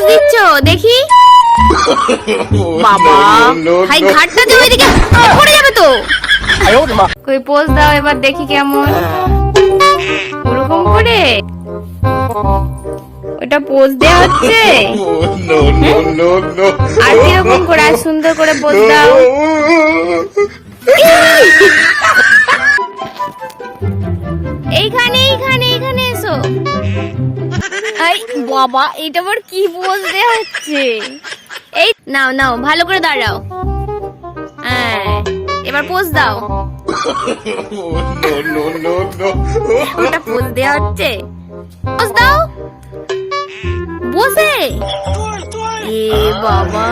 Pose দিচ্ছ? দেখি। বাবা। হাই ঘাটটা যে ওইদিকে পড়ে যাবে তো। কই, পোজ দাও এবার দেখি কেমন। ওরকম করে। ওটা পোজ দেওয়া হচ্ছে. আর কীরকম করে, আর সুন্দর করে পোজ দাও। এইখানে এইখানে এইখানে। আই বাবা, এটা আবার কি পোজ দেওয়া হচ্ছে? এই, নাও নাও, ভালো করে দাঁড়াও। হ্যাঁ এবার পোজ দাও. ওটা পোজ দেওয়া হচ্ছে। পোজ দাও। বসে। এ বাবা।